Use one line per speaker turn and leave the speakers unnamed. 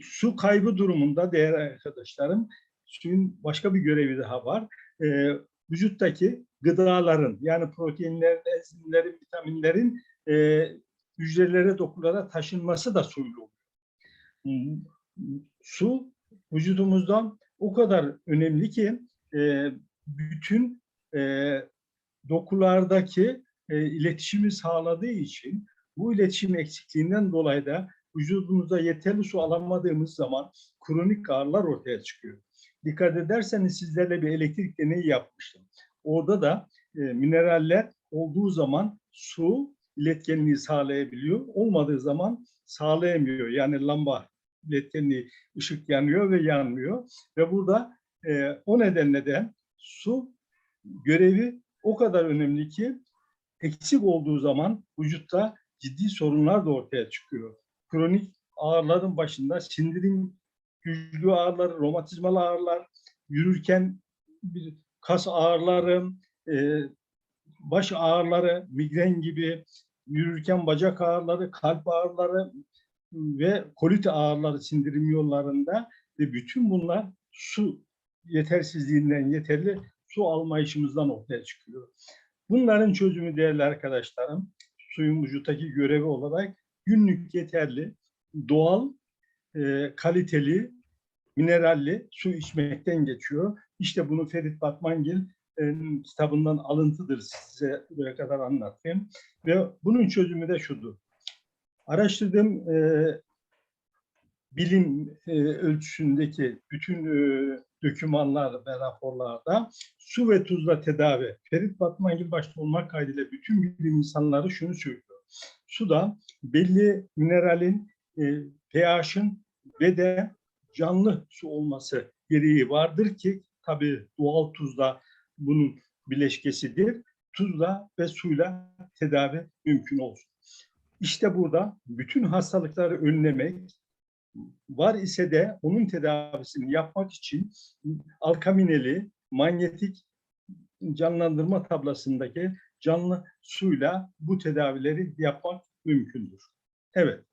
su kaybı durumunda değerli arkadaşlarım suyun başka bir görevi daha var. Ee, vücuttaki gıdaların yani proteinlerin, enzimlerin, vitaminlerin e, hücrelere, dokulara taşınması da suyla oluyor. Hmm, Su vücudumuzdan o kadar önemli ki e, bütün e, dokulardaki e, iletişimi sağladığı için bu iletişim eksikliğinden dolayı da vücudumuza yeterli su alamadığımız zaman kronik ağrılar ortaya çıkıyor. Dikkat ederseniz sizlerle bir elektrik deneyi yapmıştım. Orada da e, mineraller olduğu zaman su iletkenliği sağlayabiliyor. Olmadığı zaman sağlayamıyor. Yani lamba iletkenliği ışık yanıyor ve yanmıyor. Ve burada e, o nedenle de su görevi o kadar önemli ki eksik olduğu zaman vücutta ciddi sorunlar da ortaya çıkıyor. Kronik ağrıların başında sindirim güçlü ağrılar, romatizmal ağrılar, yürürken bir kas ağrıları, e, baş ağrıları, migren gibi, yürürken bacak ağrıları, kalp ağrıları ve kolit ağrıları sindirim yollarında ve bütün bunlar su yetersizliğinden yeterli su almayışımızdan ortaya çıkıyor. Bunların çözümü değerli arkadaşlarım, suyun vücuttaki görevi olarak günlük yeterli, doğal, e, kaliteli, mineralli su içmekten geçiyor. İşte bunu Ferit Batmangil e, kitabından alıntıdır size buraya kadar anlattım. Ve bunun çözümü de şudur. Araştırdığım e, bilim e, ölçüsündeki bütün e, dokümanlar ve raporlarda su ve tuzla tedavi. Ferit Batmangil başta olmak kaydıyla bütün bilim insanları şunu söylüyor. Suda belli mineralin, e, pH'ın ve de canlı su olması gereği vardır ki tabii doğal tuzla bunun bileşkesidir. Tuzla ve suyla tedavi mümkün olsun. İşte burada bütün hastalıkları önlemek var ise de onun tedavisini yapmak için alkamineli, manyetik canlandırma tablasındaki canlı suyla bu tedavileri yapmak mümkündür. Evet.